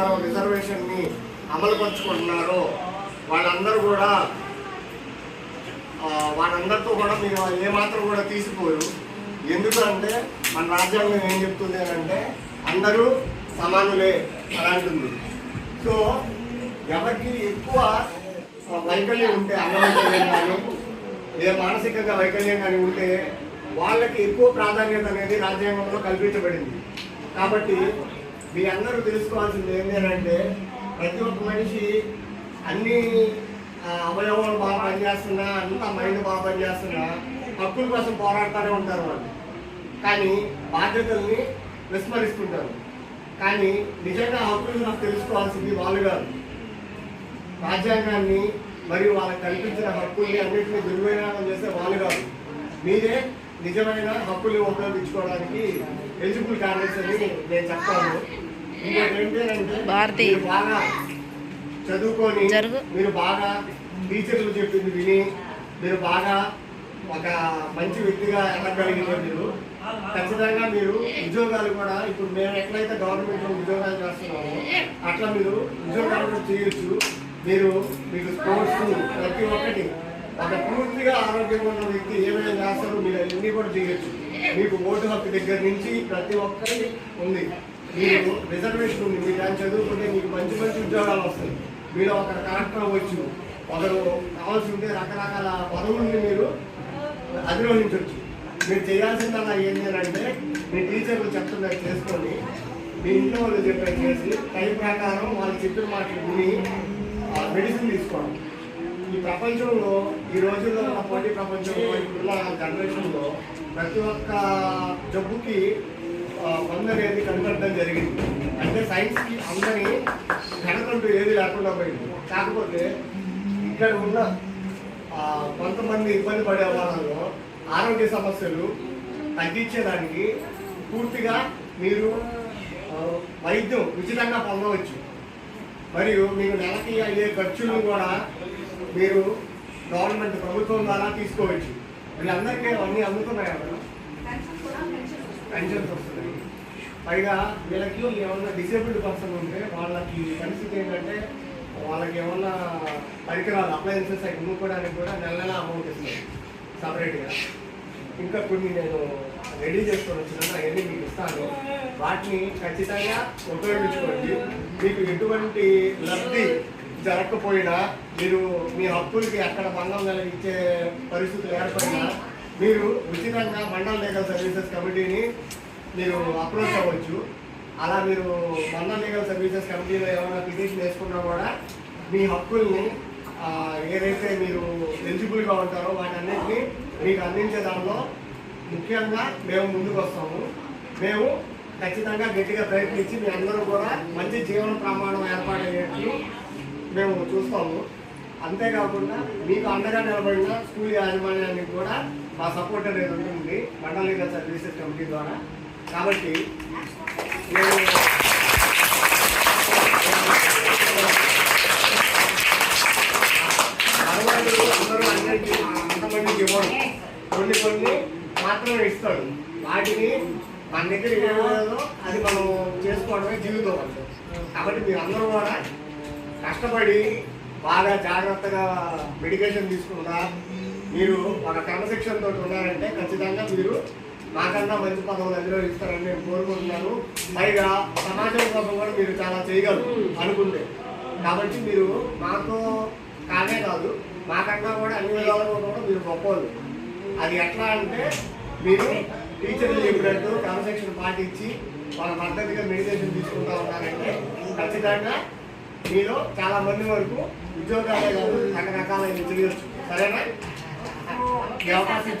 ప్రకారం రిజర్వేషన్ని అమలుపరుచుకుంటున్నారో వాళ్ళందరూ కూడా వాళ్ళందరితో కూడా మీరు ఏమాత్రం కూడా తీసిపోరు. ఎందుకంటే మన రాజ్యాంగం ఏం చెప్తుంది అంటే అందరూ సమానులే అని అంటుంది. సో ఎవరికి ఎక్కువ వైకల్యం ఉంటే అంగవైకల్యం కానీ ఏ మానసికంగా వైకల్యం కానీ ఉంటే వాళ్ళకి ఎక్కువ ప్రాధాన్యత అనేది రాజ్యాంగంలో కల్పించబడింది. కాబట్టి మీ అందరూ తెలుసుకోవాల్సింది ఏంటంటే ప్రతి ఒక్క మనిషి అన్ని అవయవాలు బాగా పనిచేస్తున్నా అంత మైండ్ బాగా పనిచేస్తున్నా హక్కుల కోసం పోరాడుతూనే ఉంటారు వాళ్ళు. కానీ బాధ్యతల్ని విస్మరిస్తుంటారు. కానీ నిజంగా హక్కులు నాకు తెలుసుకోవాల్సింది వాళ్ళు కాదు. రాజ్యాంగాన్ని మరియు వాళ్ళకి కల్పించిన హక్కుల్ని అన్నింటినీ దుర్వినియోగం చేసే వాళ్ళు కాదు. మీరే నిజమైన హక్కుల్ని ఉపయోగించుకోవడానికి ఎలిజిబుల్ క్యాండిడేట్స్ అని నేను చెప్తాను. ఇంకోటి బాగా చదువుకొని. మీరు బాగా టీచర్లు చెప్పింది విని మీరు బాగా ఒక మంచి వ్యక్తిగా ఎదగలిగిన మీరు. ఖచ్చితంగా మీరు ఉద్యోగాలు కూడా ఇప్పుడు మేము ఎట్లయితే గవర్నమెంట్లో ఉద్యోగాలు చేస్తున్నామో అట్లా మీరు ఉద్యోగాలు కూడా చేయొచ్చు. మీరు మీకు స్పోర్ట్స్ ప్రతి ఒక్కటి ఒక పూర్తిగా ఆరోగ్యంగా ఉన్న వ్యక్తి ఏమైనా చేస్తారో మీరు అన్నీ కూడా చేయొచ్చు మీకు ఓటు హక్కు దగ్గర నుంచి ప్రతి ఒక్కరికి ఉంది. మీరు రిజర్వేషన్ ఉంది. మీరు దాన్ని చదువుకుంటే మీకు మంచి మంచి ఉద్యోగాలు వస్తాయి. మీరు ఒక కలెక్టర్ అవ్వచ్చు. ఒకరు కావాల్సి ఉంటే రకరకాల పదవుల్ని మీరు అధిరోహించవచ్చు. మీరు చేయాల్సిందల్లా ఏంటంటే మీ టీచర్లు చెప్తున్నట్టు చేసుకొని మీ ఇంట్లో వాళ్ళు చెప్పేది చేసి టైం ప్రకారం వాళ్ళు చెప్పిన మాటలు విని మెడిసిన్ తీసుకోవడం ఈ ప్రపంచంలో ఈ రోజుల్లో ఉన్న పోటీ ప్రపంచంలో ఇప్పుడున్న జనరేషన్లో ప్రతి ఒక్క జబ్బుకి ఆ, మందు అనేది కనిపెట్టడం జరిగింది. అంటే సైన్స్కి అందరి కనకంటూ ఏది లేకుండా పోయింది. కాకపోతే ఇక్కడ ఉన్న కొంతమంది ఇబ్బంది పడే వాళ్ళలో ఆరోగ్య సమస్యలు తగ్గించేదానికి పూర్తిగా మీరు వైద్యం ఉచితంగా పొందవచ్చు. మరియు మీకు నెలకి అయ్యే ఖర్చులను కూడా మీరు గవర్నమెంట్ ప్రభుత్వం ద్వారా తీసుకోవచ్చు. వీళ్ళందరికీ అవన్నీ అందుతున్నాయి అక్కడ పెన్షన్స్ వస్తున్నాయి. పైగా వీళ్ళకి ఏమన్నా డిసేబుల్డ్ పర్సన్ ఉంటే వాళ్ళకి పరిస్థితి ఏంటంటే వాళ్ళకి ఏమన్నా పరికరాలు అప్లయన్సెస్ అవి కొనుక్కోవడానికి కూడా నెల నెల అమౌంట్ ఇస్తున్నారు సపరేట్గా ఇంకా కొన్ని నేను రెడీ చేసుకొని వచ్చిన అవన్నీ మీకు ఇస్తాను. వాటిని ఖచ్చితంగా ఉపయోగించుకోండి. మీకు ఎటువంటి లబ్ధి జరగకపోయినా మీరు మీ హక్కులకి ఎక్కడ భంగం ఇచ్చే పరిస్థితులు ఏర్పడినా మీరు ఉచితంగా మండల లీగల్ సర్వీసెస్ కమిటీని మీరు అప్రోచ్ అవ్వచ్చు. అలా మీరు మండల లీగల్ సర్వీసెస్ కమిటీలో ఏమైనా పిటిషన్ వేసుకున్నా కూడా మీ హక్కుల్ని ఏదైతే మీరు ఎలిజిబుల్గా ఉంటారో వాటన్నిటిని మీకు అందించే దానిలో ముఖ్యంగా మేము ముందుకు వస్తాము. మేము ఖచ్చితంగా గట్టిగా ప్రయత్నించి మీ అందరూ కూడా మంచి జీవన ప్రమాణం ఏర్పాటు ఏర్పాటయ్యేట్లు మేము చూస్తాము. అంతేకాకుండా మీకు అండగా నిలబడిన స్కూల్ యాజమాన్యానికి కూడా మా సపోర్ట్ అనేది ఉంటుంది. మండల లీగల్ సర్వీసెస్ కమిటీ ద్వారా. కాబట్టి నేను అందరూ అందరికీ అంతమందికి ఇవ్వడు కొన్ని కొన్ని మాత్రమే ఇస్తాడు వాటిని మన దగ్గర ఏం అది మనం చేసుకోవడమే జీవితం అంటే కాబట్టి మీరు అందరూ కూడా కష్టపడి బాగా జాగ్రత్తగా మెడికేషన్ తీసుకున్నా మీరు ఒక క్రమశిక్షణతో ఉన్నారంటే ఖచ్చితంగా మీరు నాకన్నా మంచి పదవులు అధిరోహిస్తారని నేను కోరుకుంటున్నాను. పైగా సమాజం కోసం కూడా మీరు చాలా చేయగలరు అనుకుంటే. కాబట్టి మీరు మాతో కానే కాదు మాకన్నా కూడా అన్ని విధాలుగా కూడా మీరు గొప్పలు అది ఎట్లా అంటే మీరు టీచర్లు చెప్పినట్టు క్రమశిక్షణ పాటించి వాళ్ళ మద్దతుగా మెడిటేషన్ తీసుకుంటా ఉన్నారంటే ఖచ్చితంగా మీలో చాలా మంది వరకు ఉద్యోగాలే కాదు రకరకాలైన చేయొచ్చు సరేనా? ఈ అవకాశం.